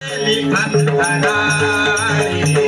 Thank you.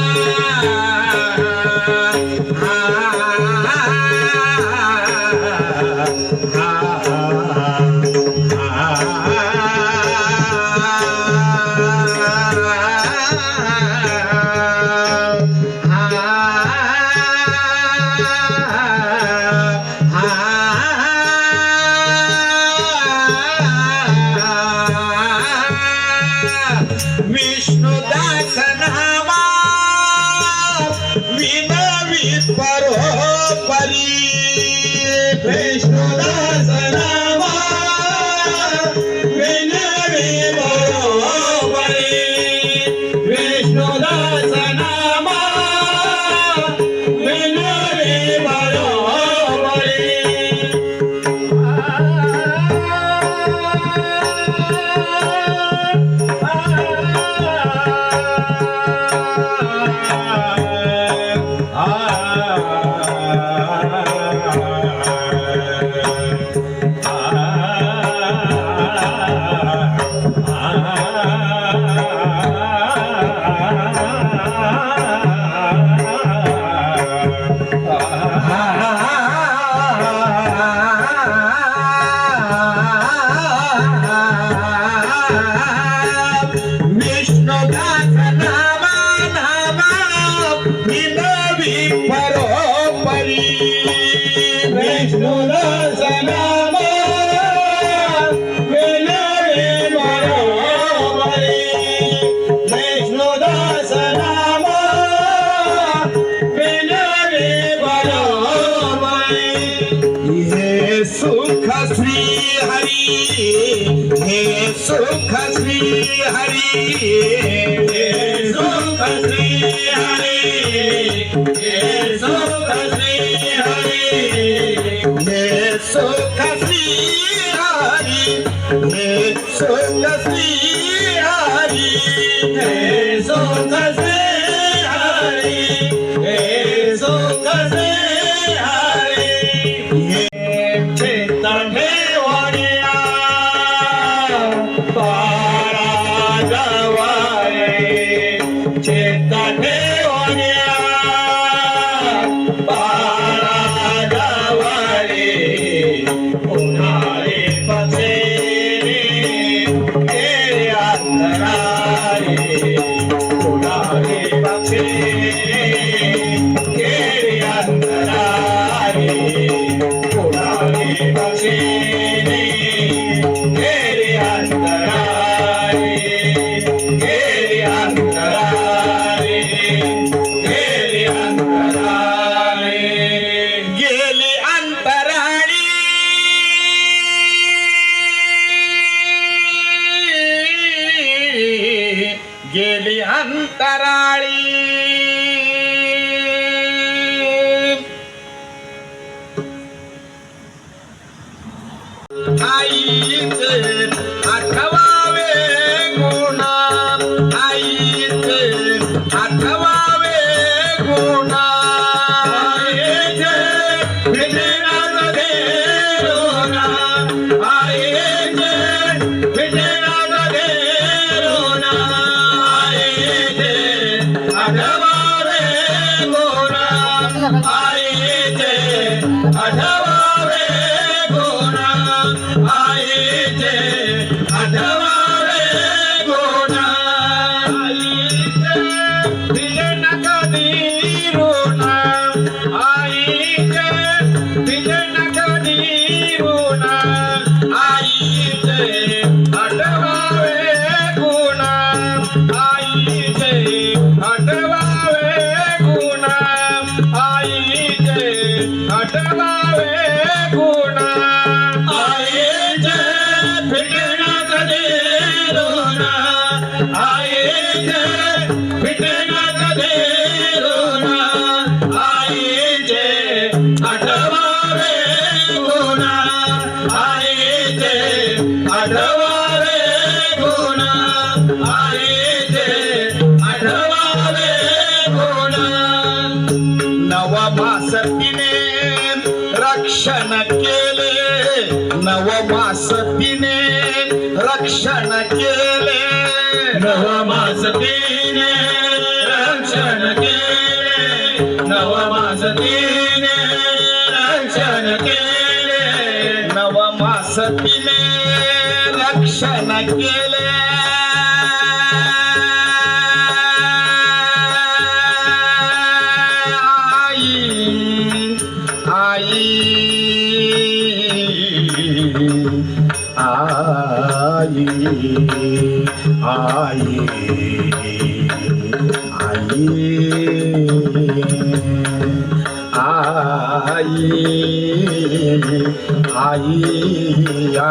ही ज़ो हारीे मे so कसी गेली अंतराळी. तिने रक्षण केले. नवमास तिने रक्षण केले. नवमास तिने ஆயே ஆயே ஆயே ஆயே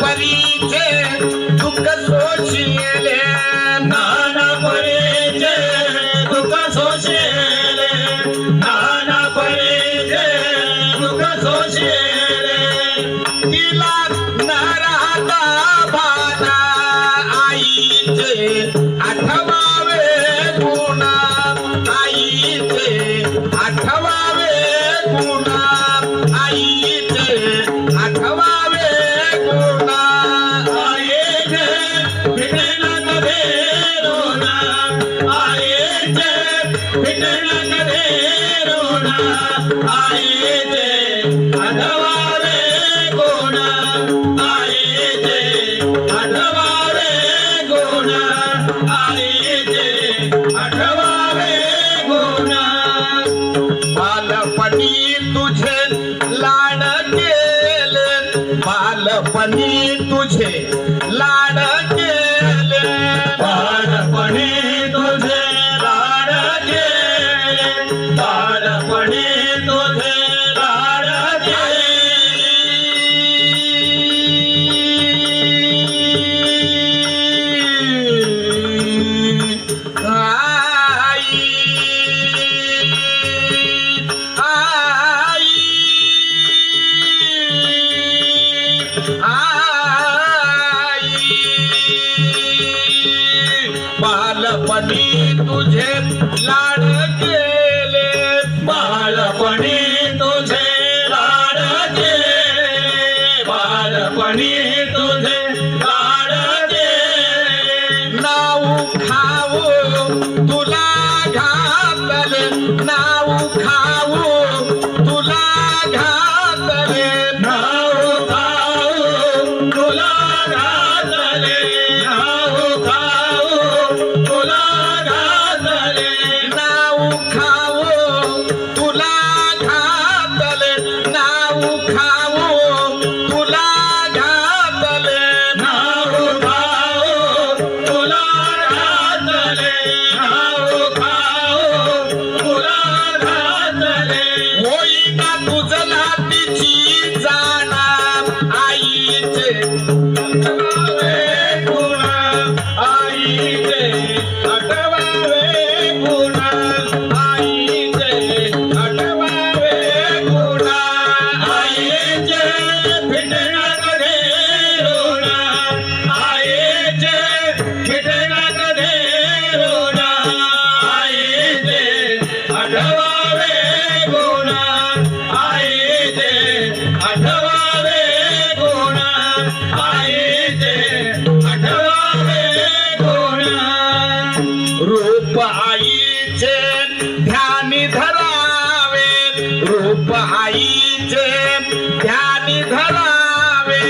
परीचे दुःख सोशिले नाना परीचे दुःख मुझे लाड़ ध्यानी धरावे